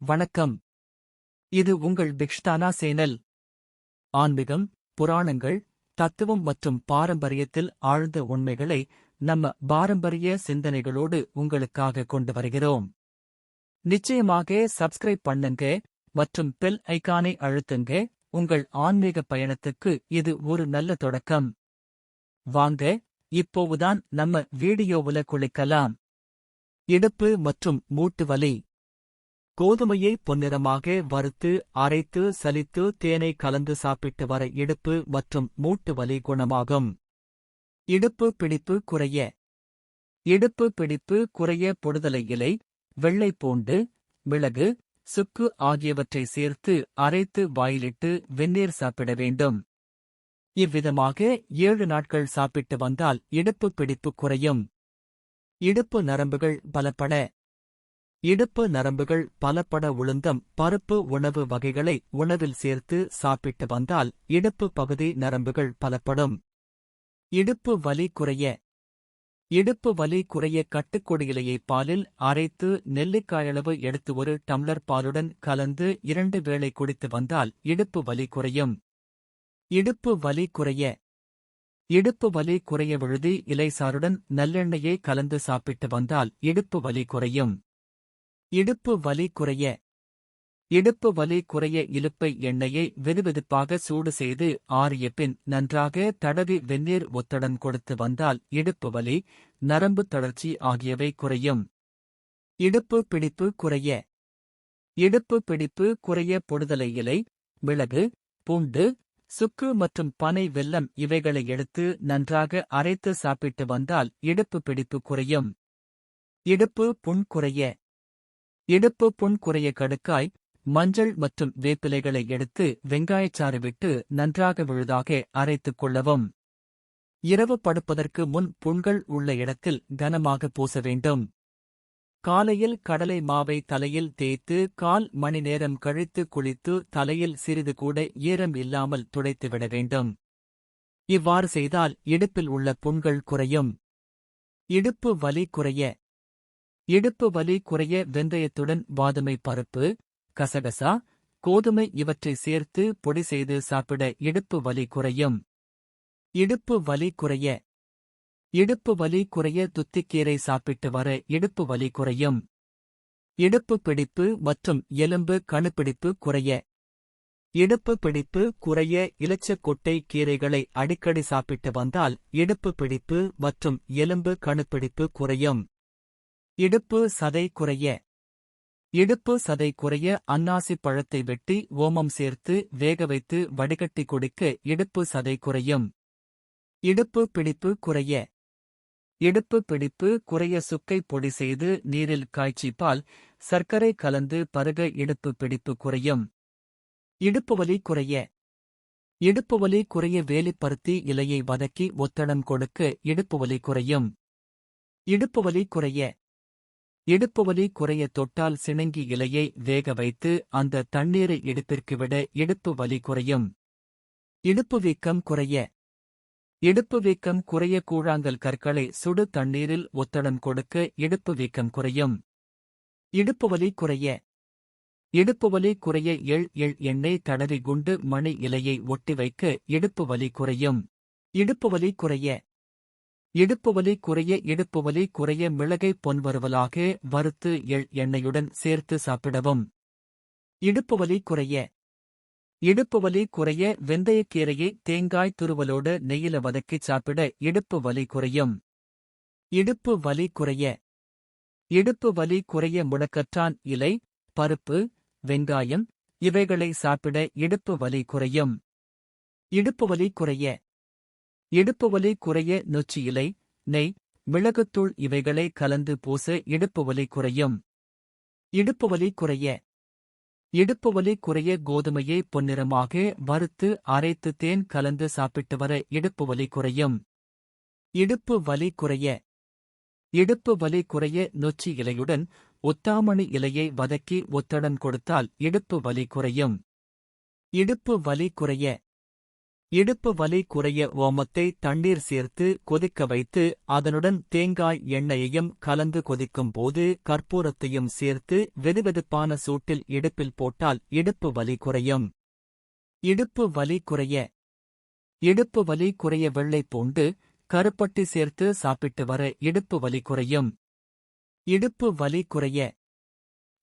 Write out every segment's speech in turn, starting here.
வணக்கம். இது உங்கள் பிக்ஷ்தானா சேனல். ஆன்மீகம் புராணங்கள் தத்துவம் மற்றும் பாரம்பரியத்தில் ஆழ்ந்த உண்மைகளை நம்ம பாரம்பரிய சிந்தனைகளோடு உங்களுக்காக கொண்டு வருகிறோம். நிச்சயமாக சப்ஸ்கிரைப் பண்ணுங்க மற்றும் பெல் ஐகானை அழுத்துங்க. உங்கள் ஆன்மீக பயணத்துக்கு இது ஒரு நல்ல தொடக்கம். வாங்க இப்போவுதான் நம்ம வீடியோவுல குளிக்கலாம். இடுப்பு மற்றும் மூட்டு வலி. கோதுமையை பொன்னிறமாக வறுத்து அரைத்து சலித்து தேனை கலந்து சாப்பிட்டு வர இடுப்பு மற்றும் மூட்டு வலி குணமாகும். இடுப்பு பிடிப்பு குறைய. இடுப்பு பிடிப்பு குறைய பொடுதலை இலை வெள்ளை பூண்டு மிளகு சுக்கு ஆகியவற்றை சேர்த்து அரைத்து வாயிலிட்டு வெந்நீர் சாப்பிட வேண்டும். இவ்விதமாக ஏழு நாட்கள் சாப்பிட்டு வந்தால் இடுப்பு பிடிப்பு குறையும். இடுப்பு நரம்புகள் பலப்பட. இடுப்பு நரம்புகள் பலப்பட உளுந்தம் பருப்பு உணவு வகைகளை உணவில் சேர்த்து சாப்பிட்டு வந்தால் இடுப்பு பகுதி நரம்புகள் பலப்படும். இடுப்பு வலி குறைய. இடுப்பு வலி குறைய கட்டுக்கொடியிலையை பாலில் அரைத்து நெல்லிக்காயளவு எடுத்து ஒரு டம்ளர் பாலுடன் கலந்து இரண்டு வேளை குடித்து வந்தால் இடுப்பு வலி குறையும். இடுப்பு வலி குறைய. இடுப்பு வலி குறைய விழுதி இலைசாருடன் நல்லெண்ணெயை கலந்து சாப்பிட்டு வந்தால் இடுப்பு வலி குறையும். இடுப்பு வலி குறைய. இடுப்பு வலி குறைய இலுப்பை எண்ணெயை வெதுவெதுப்பாக சூடு செய்து ஆறிய பின் நன்றாக தடவி வெந்நீர் ஒத்தடன் கொடுத்து வந்தால் இடுப்பு வலி நரம்பு தளர்ச்சி ஆகியவை குறையும். இடுப்பு பிடிப்பு குறைய. இடுப்பு பிடிப்பு குறைய பொடுதலை இலை மிளகு பூண்டு சுக்கு மற்றும் பனை வெல்லம் இவைகளை எடுத்து நன்றாக அரைத்து சாப்பிட்டு வந்தால் இடுப்பு பிடிப்பு குறையும். இடுப்பு புண் குறைய. இடுப்பு புண் குறைய கடுக்காய் மஞ்சள் மற்றும் வேப்பிலைகளை எடுத்து வெங்காயச்சாறு விட்டு நன்றாக விழுதாக அரைத்துக் கொள்ளவும். இரவு படுப்பதற்கு முன் புண்கள் உள்ள இடத்தில் கனமாக பூச வேண்டும். காலையில் கடலை மாவை தலையில் தேய்த்து கால் மணி நேரம் கழித்து குளித்து தலையில் சிறிது கூட ஈரம் இல்லாமல் துடைத்துவிட வேண்டும். இவ்வாறு செய்தால் இடுப்பில் உள்ள புண்கள் குறையும். இடுப்பு வலி குறைய இடுப்பு வலி குறைய வெந்தயத்துடன் வாதுமை பருப்பு கசகசா கோதுமை இவற்றை சேர்த்து பொடி செய்து சாப்பிட இடுப்பு வலி குறையும். இடுப்பு வலி குறைய. இடுப்பு வலி குறைய துத்திக்கீரை சாப்பிட்டு வர இடுப்பு வலி குறையும். இடுப்பு பிடிப்பு மற்றும் எலும்பு கணுப்பிடிப்பு குறைய. இடுப்பு பிடிப்பு குறைய இலச்சக்கொட்டை கீரைகளை அடிக்கடி சாப்பிட்டு வந்தால் இடுப்பு பிடிப்பு மற்றும் எலும்பு கணுப்பிடிப்பு குறையும். இடுப்பு சதை குறைய. இடுப்பு சதை குறைய அன்னாசி பழத்தை வெட்டி ஓமம் சேர்த்து வேக வைத்து வடிகட்டி குடிக்க இடுப்பு சதை குறையும். இடுப்பு பிடிப்பு குறைய. இடுப்பு பிடிப்பு குறைய சுக்கை பொடி செய்து நீரில் காய்ச்சி பால் சர்க்கரை கலந்து பருக இடுப்பு பிடிப்பு குறையும். இடுப்பு வலி குறைய. இடுப்பு வலி குறைய வேலிப்பருத்தி இலையை வதக்கி ஒத்தடம் கொடுக்க இடுப்பு வலி குறையும். இடுப்பு வலி குறைய. இடுப்பு வலி குறைய தொட்டால் சிணங்கி இலையை வேக வைத்து அந்த தண்ணீரை இடுப்பிற்கு விட இடுப்பு வலி குறையும். இடுப்பு வீக்கம் குறைய. இடுப்பு வீக்கம் குறைய கூழாங்கல் கற்களை சுடு தண்ணீரில் ஒத்தடம் கொடுக்க இடுப்பு வீக்கம் குறையும். இடுப்பு வலி குறைய. இடுப்பு வலி குறைய எள் எள் எண்ணெய் தடவி குண்டு மணி இலையை ஒட்டி வைக்க இடுப்பு வலி குறையும். இடுப்பு வலி குறைய. இடுப்பு வலி குறைய இடுப்பு வலி குறைய மிளகை பொன்வறுவலாக வறுத்து எள் எண்ணெயுடன் சேர்த்து சாப்பிடவும். இடுப்பு வலி குறைய. இடுப்பு வலி குறைய வெந்தயக்கீரையை தேங்காய் துருவலோடு நெய்யில வதக்கிச் சாப்பிட இடுப்பு வலி குறையும். இடுப்பு வலி குறைய. இடுப்பு வலி குறைய முடக்கற்றான் இலை பருப்பு வெங்காயம் இவைகளை சாப்பிட இடுப்பு வலி குறையும். இடுப்பு வலி குறைய. இடுப்பு வலி குறைய நொச்சி இலை நெய் மிளகுத்தூள் இவைகளை கலந்து பூச இடுப்பு வலி குறையும். இடுப்பு வலி குறைய. இடுப்பு வலி குறைய கோதுமையை பொன்னிறமாக வறுத்து அரைத்து தேன் கலந்து சாப்பிட்டு வர இடுப்பு வலி குறையும். இடுப்பு வலி குறைய. இடுப்பு வலி குறைய நொச்சி இலையுடன் ஒத்தாமணி இலையை வதக்கி ஒத்தடன் கொடுத்தால் இடுப்பு வலி குறையும். இடுப்பு வலி குறைய. இடுப்பு வலி குறைய ஓமத்தை தண்ணீர் சேர்த்து கொதிக்க வைத்து அதனுடன் தேங்காய் எண்ணெயையும் கலந்து கொதிக்கும் போது கற்பூரத்தையும் சேர்த்து வெதுவெதுப்பான சூட்டில் இடுப்பில் போட்டால் இடுப்பு வலி குறையும். இடுப்பு வலி குறைய இடுப்பு வலி குறைய வெள்ளை பூண்டு கருப்பட்டி சேர்த்து சாப்பிட்டு வர இடுப்பு வலி குறையும். இடுப்பு வலி குறைய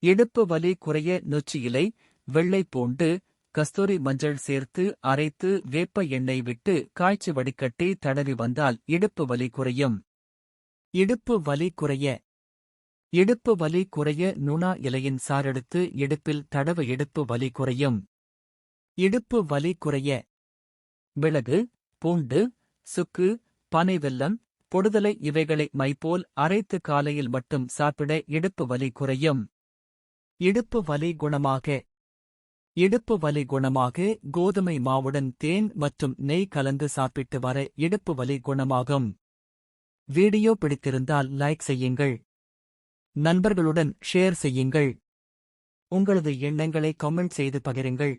இடுப்பு வலி குறைய நொச்சி இலை வெள்ளை பூண்டு கஸ்தூரி மஞ்சள் சேர்த்து அரைத்து வேப்ப எண்ணெய் விட்டு காய்ச்சி வடிகட்டி தடவி வந்தால் இடுப்பு வலி குறையும். இடுப்பு வலி குறைய. இடுப்பு வலி குறைய நுணா இலையின் சாரெடுத்து இடுப்பில் தடவ இடுப்பு வலி குறையும். இடுப்பு வலி குறைய. மிளகு பூண்டு சுக்கு பனை வெல்லம் பொடுதலை இவைகளை மைப்போல் அரைத்து காலையில் மட்டும் சாப்பிட இடுப்பு வலி குறையும். இடுப்பு வலி குணமாக. இடுப்பு வலி குணமாக கோதுமை மாவுடன் தேன் மற்றும் நெய் கலந்து சாப்பிட்டு வர இடுப்பு வலி குணமாகும். வீடியோ பிடித்திருந்தால் லைக் செய்யுங்கள். நண்பர்களுடன் ஷேர் செய்யுங்கள். உங்களது எண்ணங்களை கமெண்ட் செய்து பகிருங்கள்.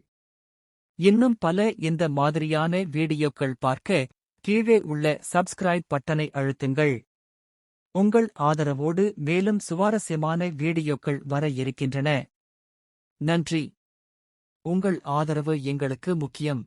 இன்னும் பல இந்த மாதிரியான வீடியோக்கள் பார்க்க கீழே உள்ள சப்ஸ்கிரைப் பட்டனை அழுத்துங்கள். உங்கள் ஆதரவோடு மேலும் சுவாரஸ்யமான வீடியோக்கள் வர இருக்கின்றன. நன்றி. உங்கள் ஆதரவு எங்களுக்கு முக்கியம்.